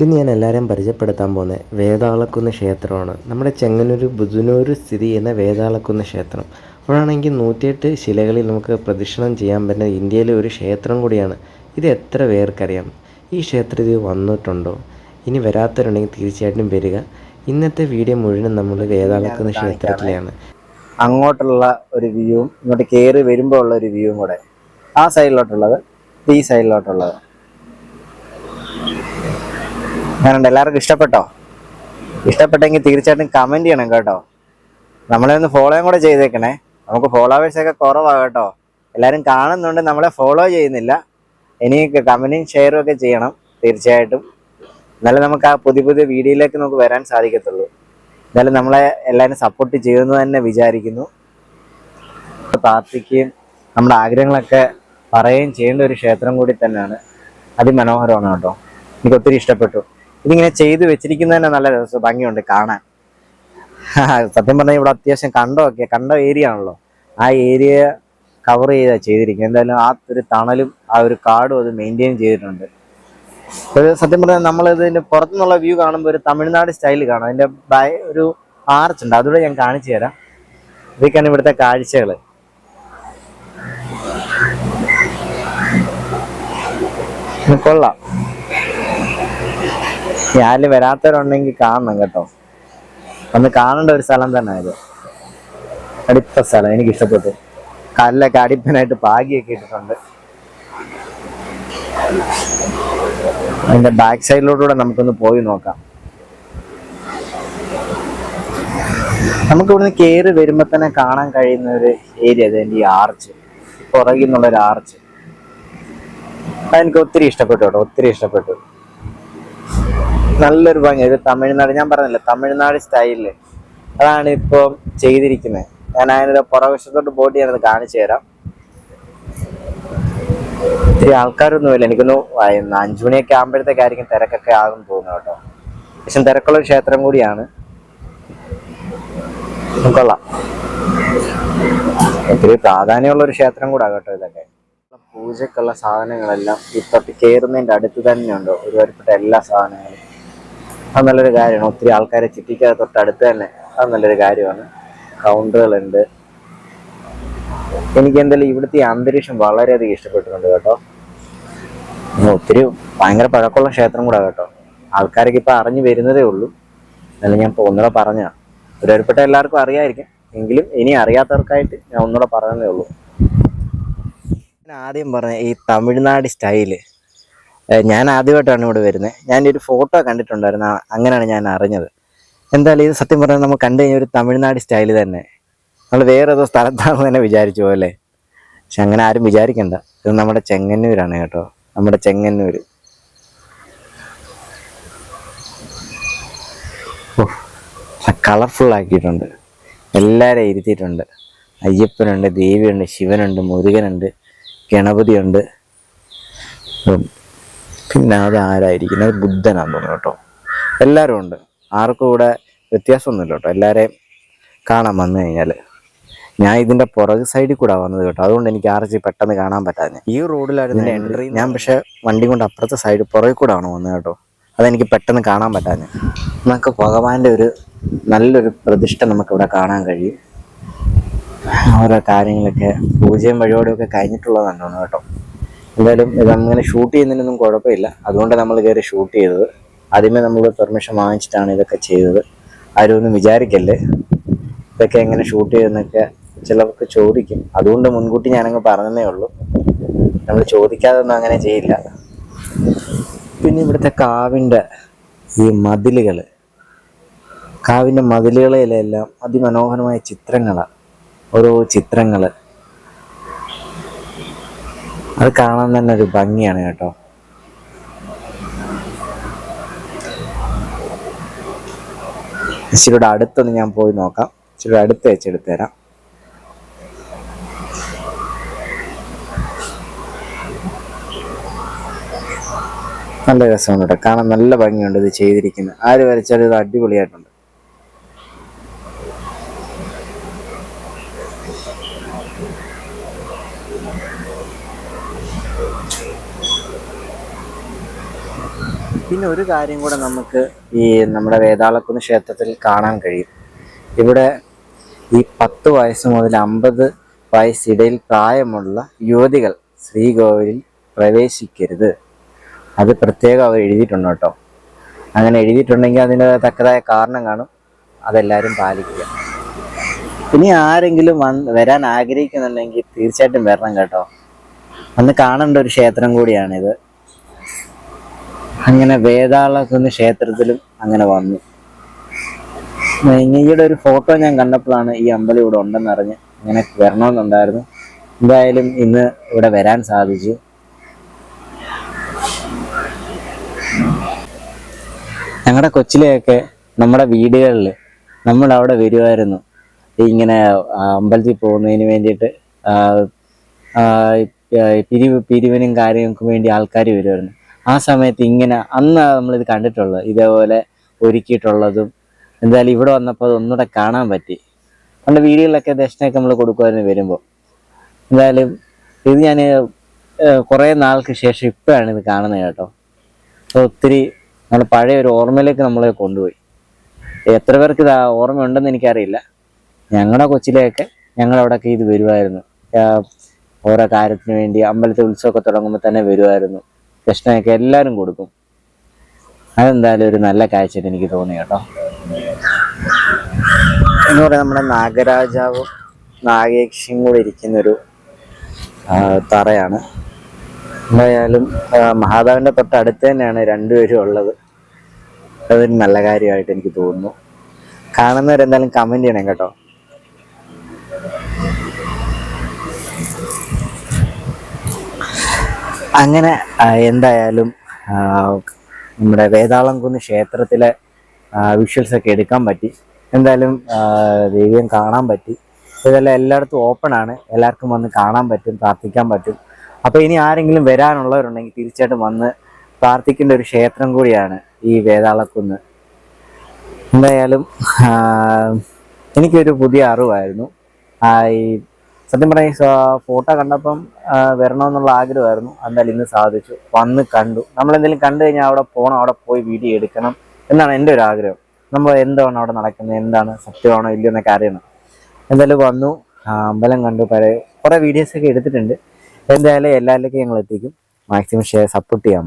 ഇന്ന് ഞാൻ എല്ലാവരെയും പരിചയപ്പെടുത്താൻ പോകുന്നത് വേതാളക്കുന്ന് ക്ഷേത്രമാണ്. നമ്മുടെ ചെങ്ങന്നൂർ ബുധനൂർ സ്ഥിതി ചെയ്യുന്ന വേതാളക്കുന്ന് ക്ഷേത്രം. അപ്പോഴാണെങ്കിൽ നൂറ്റിയെട്ട് ശിലകളിൽ നമുക്ക് പ്രദക്ഷിണം ചെയ്യാൻ പറ്റുന്ന ഇന്ത്യയിലെ ഒരു ക്ഷേത്രം കൂടിയാണ്. ഇത് എത്ര പേർക്കറിയാം? ഈ ക്ഷേത്രത്തിൽ വന്നിട്ടുണ്ടോ? ഇനി വരാത്തവരുണ്ടെങ്കിൽ തീർച്ചയായിട്ടും വരിക. ഇന്നത്തെ വീഡിയോ മുഴുവൻ നമ്മൾ വേതാളക്കുന്ന് ക്ഷേത്രത്തിലെയാണ് അങ്ങോട്ടുള്ള ഒരു വ്യൂവും ഇങ്ങോട്ട് കയറി വരുമ്പോൾ ഉള്ള ഒരു വ്യൂവും കൂടെ. ആ സൈഡിലോട്ടുള്ളത് ഈ സൈഡിലോട്ടുള്ളത് ഞാനുണ്ട് എല്ലാവർക്കും ഇഷ്ടപ്പെട്ടോ? ഇഷ്ടപ്പെട്ടെങ്കിൽ തീർച്ചയായിട്ടും കമന്റ് ചെയ്യണം കേട്ടോ. നമ്മളെ ഒന്ന് ഫോളോയും കൂടെ ചെയ്തേക്കണേ. നമുക്ക് ഫോളോവേഴ്സൊക്കെ കുറവാണ് കുറവാ കേട്ടോ. എല്ലാവരും കാണുന്നുണ്ട് നമ്മളെ ഫോളോ ചെയ്യുന്നില്ല. ഇനി കമന്റും ഷെയറും ഒക്കെ ചെയ്യണം തീർച്ചയായിട്ടും. എന്നാലും നമുക്ക് ആ പുതിയ പുതിയ വീഡിയോയിലേക്ക് നമുക്ക് വരാൻ സാധിക്കത്തുള്ളൂ. എന്നാലും നമ്മളെ എല്ലാവരും സപ്പോർട്ട് ചെയ്യുമെന്ന് തന്നെ വിചാരിക്കുന്നു. പ്രാർത്ഥിക്കുകയും നമ്മുടെ ആഗ്രഹങ്ങളൊക്കെ പറയുകയും ചെയ്യേണ്ട ഒരു ക്ഷേത്രം കൂടി തന്നെയാണ്. അതിമനോഹരമാണ് കേട്ടോ. എനിക്ക് ഒത്തിരി ഇഷ്ടപ്പെട്ടു. ഇതിങ്ങനെ ചെയ്തു വെച്ചിരിക്കുന്നത് തന്നെ നല്ല രസം ഭംഗിയുണ്ട് കാണാൻ. സത്യം പറഞ്ഞാൽ ഇവിടെ അത്യാവശ്യം കണ്ടമൊക്കെ കണ്ട ഏരിയ ആണല്ലോ. ആ ഏരിയ കവർ ചെയ്താ ചെയ്തിരിക്കുന്നത്. എന്തായാലും ആ ഒരു തണലും ആ ഒരു കാടും അത് മെയിന്റെയിൻ ചെയ്തിട്ടുണ്ട്. സത്യം പറഞ്ഞാൽ നമ്മൾ ഇതിന്റെ പുറത്തുനിന്നുള്ള വ്യൂ കാണുമ്പോൾ ഒരു തമിഴ്നാട് സ്റ്റൈൽ കാണാം. അതിന്റെ ഒരു ആർച്ച് ഉണ്ട്. അതുകൂടെ ഞാൻ കാണിച്ചു തരാം. ഇതൊക്കെയാണ് ഇവിടുത്തെ കാഴ്ചകൾ കൊള്ളാം. ഞാനിൽ വരാത്തവരുണ്ടെങ്കിൽ കാണണം കേട്ടോ. ഒന്ന് കാണേണ്ട ഒരു സ്ഥലം തന്നെ അത് അടുത്ത സ്ഥലം എനിക്ക് ഇഷ്ടപ്പെട്ടു കല്ലൊക്കെ അടിപ്പനായിട്ട് പാകിയൊക്കെ ഇട്ടിട്ടുണ്ട്. അതിന്റെ ബാക്ക് സൈഡിലോട്ടൂടെ നമുക്കൊന്ന് പോയി നോക്കാം. നമുക്ക് ഇവിടുന്ന് കയറി വരുമ്പോ തന്നെ കാണാൻ കഴിയുന്ന ഒരു ഏരിയ അതിന്റെ ഈ ആർച്ച് പുറകിൽ നിന്നുള്ള ഒരു ആർച്ച് അതെനിക്ക് ഒത്തിരി ഇഷ്ടപ്പെട്ടു കേട്ടോ ഒത്തിരി ഇഷ്ടപ്പെട്ടു. നല്ലൊരു ഭംഗി. ഒരു തമിഴ്നാട് ഞാൻ പറഞ്ഞില്ലേ തമിഴ്നാട് സ്റ്റൈലിൽ. അതാണ് ഇപ്പോൾ ചെയ്തിരിക്കുന്നത് ഞാൻ അതിന്റെ പുറകശത്തോട്ട് പോയിട്ട് ഞാനത് കാണിച്ചു തരാം. ഒത്തിരി ആൾക്കാരൊന്നുമില്ല. എനിക്കൊന്ന് അഞ്ചു മണിയൊക്കെ ആകുമ്പോഴത്തേക്ക് ആയിരിക്കും തിരക്കൊക്കെ ആകും തോന്നുന്നു കേട്ടോ. പക്ഷെ തിരക്കുള്ള ക്ഷേത്രം കൂടിയാണ്. കൊള്ളാം. ഒത്തിരി പ്രാധാന്യമുള്ള ഒരു ക്ഷേത്രം കൂടാ കേട്ടോ ഇതൊക്കെ. പൂജക്കുള്ള സാധനങ്ങളെല്ലാം ഇപ്പൊ കയറുന്നതിന്റെ അടുത്ത് തന്നെ ഉണ്ട് ഒരുപാടുപ്പെട്ട എല്ലാ സാധനങ്ങളും. അത് നല്ലൊരു കാര്യമാണ്. ഒത്തിരി ആൾക്കാരെ ചിട്ടിക്കാതെ തൊട്ടടുത്ത് തന്നെ അത് നല്ലൊരു കാര്യമാണ്. കൗണ്ടറുകളുണ്ട്. എനിക്ക് എന്തായാലും ഇവിടുത്തെ അന്തരീക്ഷം വളരെയധികം ഇഷ്ടപ്പെട്ടിട്ടുണ്ട് കേട്ടോ. ഒത്തിരി ഭയങ്കര പഴക്കമുള്ള ക്ഷേത്രം കൂടെ കേട്ടോ. ആൾക്കാരൊക്കെ ഇപ്പൊ അറിഞ്ഞു വരുന്നതേ ഉള്ളൂ. എന്നാലും ഞാൻ ഒന്നുകൂടെ പറഞ്ഞ ഒരുപെട്ട എല്ലാവർക്കും അറിയായിരിക്കും. എങ്കിലും ഇനി അറിയാത്തവർക്കായിട്ട് ഞാൻ ഒന്നുകൂടെ പറയുന്നേ ഉള്ളൂ. ഞാൻ ആദ്യം പറഞ്ഞ ഈ തമിഴ്നാട് സ്റ്റൈൽ ഞാൻ ആദ്യമായിട്ടാണ് ഇവിടെ വരുന്നത്. ഞാൻ ഒരു ഫോട്ടോ കണ്ടിട്ടുണ്ടായിരുന്നു. അങ്ങനെയാണ് ഞാൻ അറിഞ്ഞത്. എന്തായാലും ഇത് സത്യം പറഞ്ഞാൽ നമ്മൾ കണ്ടു കഴിഞ്ഞാൽ ഒരു തമിഴ്നാട് സ്റ്റൈൽ തന്നെ. നമ്മൾ വേറെ ഏതോ സ്ഥലത്താണെന്ന് തന്നെ വിചാരിച്ചു പോലെ. പക്ഷെ അങ്ങനെ ആരും വിചാരിക്കണ്ട. ഇത് നമ്മുടെ ചെങ്ങന്നൂരാണ് കേട്ടോ. നമ്മുടെ ചെങ്ങന്നൂര്. കളർഫുൾ ആക്കിയിട്ടുണ്ട്. എല്ലാവരെയും ഇരുത്തിയിട്ടുണ്ട്. അയ്യപ്പനുണ്ട് ദേവിയുണ്ട് ശിവനുണ്ട് മുരുകനുണ്ട് ഗണപതിയുണ്ട്. പിന്നെ അത് ആരായിരിക്കും അത് ബുദ്ധനാന്ന് തോന്നുന്നു കേട്ടോ. എല്ലാവരും ഉണ്ട്. ആർക്കും ഇവിടെ വ്യത്യാസമൊന്നുമില്ല കേട്ടോ. എല്ലാവരെയും കാണാൻ വന്നു കഴിഞ്ഞാൽ ഞാൻ ഇതിന്റെ പുറക് സൈഡിൽ കൂടെ വന്നത് കേട്ടോ. അതുകൊണ്ട് എനിക്ക് ആർച്ചി പെട്ടെന്ന് കാണാൻ പറ്റാഞ്ഞ. ഈ റോഡിലായിരുന്നു എൻട്രി ഞാൻ പക്ഷെ വണ്ടി കൊണ്ട് അപ്പുറത്തെ സൈഡ് പുറകിൽ കൂടെ ആണ് വന്നത് കേട്ടോ. അതെനിക്ക് പെട്ടെന്ന് കാണാൻ പറ്റാഞ്ഞ. നമുക്ക് ഭഗവാന്റെ ഒരു നല്ലൊരു പ്രതിഷ്ഠ നമുക്കിവിടെ കാണാൻ കഴിയും. ഓരോ കാര്യങ്ങളൊക്കെ പൂജയും വഴിയോടെയൊക്കെ കഴിഞ്ഞിട്ടുള്ളതാണ് തോന്നുന്നു കേട്ടോ. എന്തായാലും ഇതങ്ങനെ ഷൂട്ട് ചെയ്യുന്നതിനൊന്നും കുഴപ്പമില്ല. അതുകൊണ്ട് നമ്മൾ കയറി ഷൂട്ട് ചെയ്തത്. ആദ്യമേ നമ്മൾ പെർമിഷൻ വാങ്ങിച്ചിട്ടാണ് ഇതൊക്കെ ചെയ്തത്. ആരും ഒന്നും വിചാരിക്കല്ലേ? ഇതൊക്കെ എങ്ങനെ ഷൂട്ട് ചെയ്യുന്നൊക്കെ ചിലർക്ക് ചോദിക്കും. അതുകൊണ്ട് മുൻകൂട്ടി ഞാനങ്ങ് പറഞ്ഞതേ ഉള്ളൂ. നമ്മൾ ചോദിക്കാതെ ഒന്നും അങ്ങനെ ചെയ്യില്ല. പിന്നെ ഇവിടുത്തെ കാവിന്റെ ഈ മതിലുകൾ കാവിന്റെ മതിലുകളിലെല്ലാം അതിമനോഹരമായ ചിത്രങ്ങളാണ് ഓരോ ചിത്രങ്ങൾ അത് കാണാൻ തന്നെ ഒരു ഭംഗിയാണ് കേട്ടോ. ഇച്ചിരിയുടെ അടുത്തൊന്ന് ഞാൻ പോയി നോക്കാം. ഇച്ചിരി അടുത്ത് വെച്ചെടുത്ത് തരാം. നല്ല രസമുണ്ട് കേട്ടോ. കാണാൻ നല്ല ഭംഗിയുണ്ട് ഇത് ചെയ്തിരിക്കുന്നത്. ആര് വരച്ചാലും ഇത് അടിപൊളിയായിട്ടുണ്ട്. പിന്നെ ഒരു കാര്യം കൂടെ നമുക്ക് ഈ നമ്മുടെ വേതാളക്കുന്ന് ക്ഷേത്രത്തിൽ കാണാൻ കഴിയും. ഇവിടെ ഈ പത്ത് വയസ്സ് മുതൽ അമ്പത് വയസ്സിടയിൽ പ്രായമുള്ള യുവതികൾ ശ്രീകോവിലിൽ പ്രവേശിക്കരുത്. അത് പ്രത്യേകം അവർ എഴുതിയിട്ടുണ്ട് കേട്ടോ. അങ്ങനെ എഴുതിയിട്ടുണ്ടെങ്കിൽ അതിന് തക്കതായ കാരണം കാണും. അതെല്ലാവരും പാലിക്കുക. ഇനി ആരെങ്കിലും വരാൻ ആഗ്രഹിക്കുന്നുണ്ടെങ്കിൽ തീർച്ചയായിട്ടും വരണം കേട്ടോ. അന്ന് കാണേണ്ട ഒരു ക്ഷേത്രം കൂടിയാണിത്. അങ്ങനെ വേതാളക്കുന്ന് ക്ഷേത്രത്തിലും അങ്ങനെ വന്നു. ഇങ്ങയുടെ ഒരു ഫോട്ടോ ഞാൻ കണ്ടപ്പോഴാണ് ഈ അമ്പലം ഇവിടെ ഉണ്ടെന്ന് അറിഞ്ഞ് വരണമെന്നുണ്ടായിരുന്നു. എന്തായാലും ഇന്ന് ഇവിടെ വരാൻ സാധിച്ചു. ഞങ്ങളുടെ കൊച്ചിലെയൊക്കെ നമ്മുടെ വീടുകളിൽ നമ്മൾ അവിടെ വരുമായിരുന്നു ഇങ്ങനെ അമ്പലത്തിൽ പോകുന്നതിന് വേണ്ടിയിട്ട് പിരിവ് പിരിവിനും കാര്യങ്ങൾക്കും വേണ്ടി ആൾക്കാർ വരുമായിരുന്നു ആ സമയത്ത് ഇങ്ങനെ അന്ന് നമ്മളിത് കണ്ടിട്ടുള്ളത് ഇതേപോലെ ഒരുക്കിയിട്ടുള്ളതും എന്തായാലും ഇവിടെ വന്നപ്പോൾ അത് ഒന്നുകൂടെ കാണാൻ പറ്റി. നമ്മുടെ വീടുകളിലൊക്കെ ദക്ഷിണയൊക്കെ നമ്മൾ കൊടുക്കുമായിരുന്നു വരുമ്പോൾ എന്തായാലും ഇത് ഞാൻ കുറേ നാൾക്ക് ശേഷം ഇപ്പോഴാണ് ഇത് കാണുന്നത് കേട്ടോ. അപ്പോൾ ഒത്തിരി നമ്മൾ പഴയ ഒരു ഓർമ്മയിലേക്ക് നമ്മളെ കൊണ്ടുപോയി. എത്ര പേർക്ക് ഇത് ഓർമ്മയുണ്ടെന്ന് എനിക്കറിയില്ല. ഞങ്ങളുടെ കൊച്ചിലെയൊക്കെ ഞങ്ങളവിടെയൊക്കെ ഇത് വരുമായിരുന്നു ഓരോ കാര്യത്തിന് വേണ്ടി അമ്പലത്തിൽ ഉത്സവമൊക്കെ തുടങ്ങുമ്പോൾ തന്നെ വരുമായിരുന്നു കൃഷ്ണയൊക്കെ എല്ലാവരും കൊടുക്കും. അതെന്തായാലും ഒരു നല്ല കാഴ്ചയായിട്ട് എനിക്ക് തോന്നി കേട്ടോ. എന്ന് പറയാൻ നമ്മുടെ നാഗരാജാവും നാഗേക്ഷിയും കൂടെ ഇരിക്കുന്നൊരു തറയാണ്. എന്തായാലും മഹാദേവന്റെ തൊട്ട് തൊട്ടടുത്ത് തന്നെയാണ് രണ്ടുപേരും ഉള്ളത്. അതൊരു നല്ല കാര്യമായിട്ട് എനിക്ക് തോന്നുന്നു. കാണുന്നവരെന്തായാലും കമന്റ് ചെയ്യണം കേട്ടോ. അങ്ങനെ എന്തായാലും നമ്മുടെ വേതാളംകുന്ന് ക്ഷേത്രത്തിലെ വിഷ്വൽസ് ഒക്കെ എടുക്കാൻ പറ്റി. എന്തായാലും ആ, ദൈവം കാണാൻ പറ്റി. ഇതെല്ലാം എല്ലായിടത്തും ഓപ്പൺ ആണ്. എല്ലാവർക്കും വന്ന് കാണാൻ പറ്റും പ്രാർത്ഥിക്കാൻ പറ്റും. അപ്പോൾ ഇനി ആരെങ്കിലും വരാനുള്ളവരുണ്ടെങ്കിൽ തീർച്ചയായിട്ടും വന്ന് പ്രാർത്ഥിക്കേണ്ട ഒരു ക്ഷേത്രം കൂടിയാണ് ഈ വേതാളക്കുന്ന് എന്തായാലും എനിക്കൊരു പുതിയ അറിവായിരുന്നു. ഈ സത്യം പറഞ്ഞ ഫോട്ടോ കണ്ടപ്പം വരണമെന്നുള്ള ആഗ്രഹമായിരുന്നു. എന്തായാലും ഇന്ന് സാധിച്ചു. വന്ന് കണ്ടു. നമ്മൾ എന്തെങ്കിലും കണ്ടു കഴിഞ്ഞാൽ അവിടെ പോകണം അവിടെ പോയി വീഡിയോ എടുക്കണം എന്നാണ് എന്റെ ഒരു ആഗ്രഹം. നമ്മൾ എന്താണ് അവിടെ നടക്കുന്നത്? എന്താണ് സത്യമാണോ ഇല്ലയോ എന്നൊക്കെ അറിയണം. എന്തായാലും വന്നു അമ്പലം കണ്ടു പഴയ കുറേ വീഡിയോസൊക്കെ എടുത്തിട്ടുണ്ട്. എന്തായാലും എല്ലാവരിലേക്കും ഞങ്ങൾ എത്തിക്കും മാക്സിമം ഷെയർ സപ്പോർട്ട് ചെയ്യാൻ